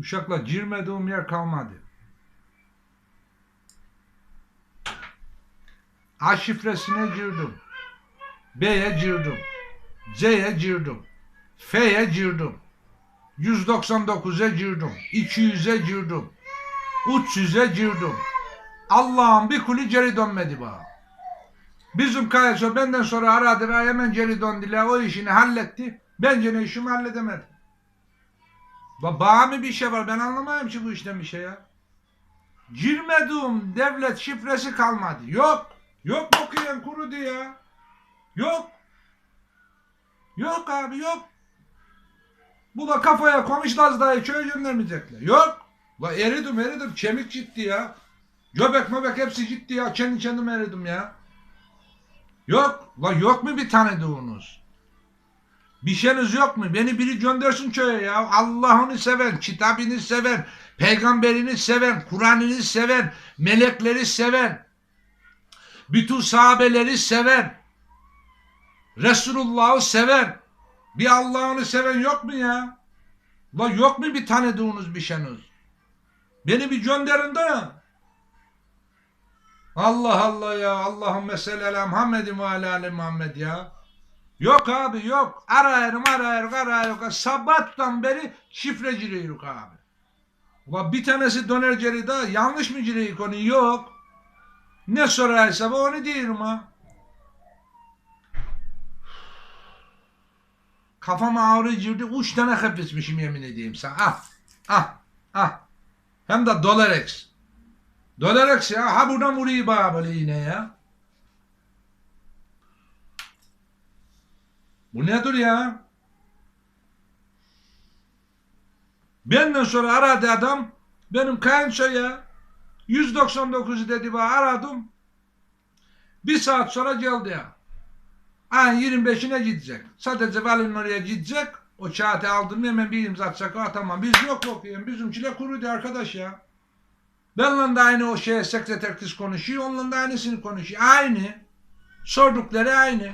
Uşakla girmediğim yer kalmadı. A şifresine girdim. B'ye girdim. C'ye girdim. F'ye girdim. 199'a girdim. 200'e girdim. 300'e girdim. Allah'ım bir kuli geri dönmedi bana. Bizim Kayaso benden sonra aradı ve hemen geri döndüler. O işini halletti. Ben gene işimi halledemedim. Ba mı bir şey var? Ben anlamayayım ki bu işten bir şey ya. Girmediğim devlet şifresi kalmadı. Yok. Yok okuyan kurudu ya. Yok. Yok abi yok. Bu da kafaya koymuş Laz'dayı köye göndermeyecekler. Yok. La eridim eridim. Kemik gitti ya. Göbek möbek hepsi gitti ya. Kendi kendime eridim ya. Yok. La yok mu bir tanıdığınız? Bir şeyiniz yok mu? Beni biri göndersin köye ya. Allah'ını seven, kitabını seven, peygamberini seven, Kur'an'ını seven, melekleri seven, bütün sahabeleri seven, Resulullah'ı seven, bir Allah'ını seven yok mu ya? La yok mu bir tanıdığınız bir şeyiniz? Beni bir gönderin de. Allah Allah ya. Allahümme salli ala Muhammedin ve Muhammed ya. Yok abi yok. Arayırım arayırım arayırım. Sabahtan beri şifre giriyoruz abi. Ulan bir tanesi döner geri daha yanlış mı giriyor konu? Yok. Ne sorarsa onu diyorum ha. Kafama ağrı girdi. Üç tane hapetmişim yemin edeyim sana. Ah. Ah. Ah. Hem de Dolarex. Dolarex ya. Ha buradan vuruyor bana böyle yine ya. Bu nedir ya? Benden sonra aradı adam. Benim kayınço ya. 199 dedi bana aradım. Bir saat sonra geldi ya. Ayın 25'ine gidecek. Sadece valinin oraya gidecek. O kağıtı aldım hemen bir imza atacak. Ha tamam biz yok okuyun. Bizimkiler kuruydu arkadaş ya. Benimle de aynı o şeye sekreter kız konuşuyor. Onunla da aynısını konuşuyor. Aynı. Sordukları aynı.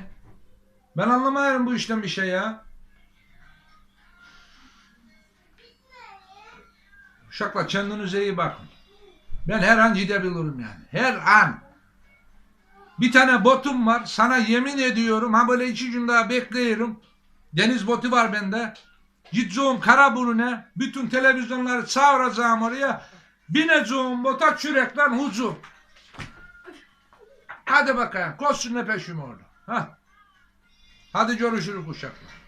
Ben anlamıyorum bu işten bir şey ya. Uşakla kendinize iyi bakın. Ben her an gidebilirim yani. Her an. Bir tane botum var. Sana yemin ediyorum. Ha böyle iki gün daha bekliyorum. Deniz botu var bende. Gideceğim Karaburun'a. Bütün televizyonları çağıracağım oraya. Bineceğim bota kürekten hücum. Hadi bakayım. Koşsun ne peşim orada. Hah. Hadi görüşürüz uşaklar.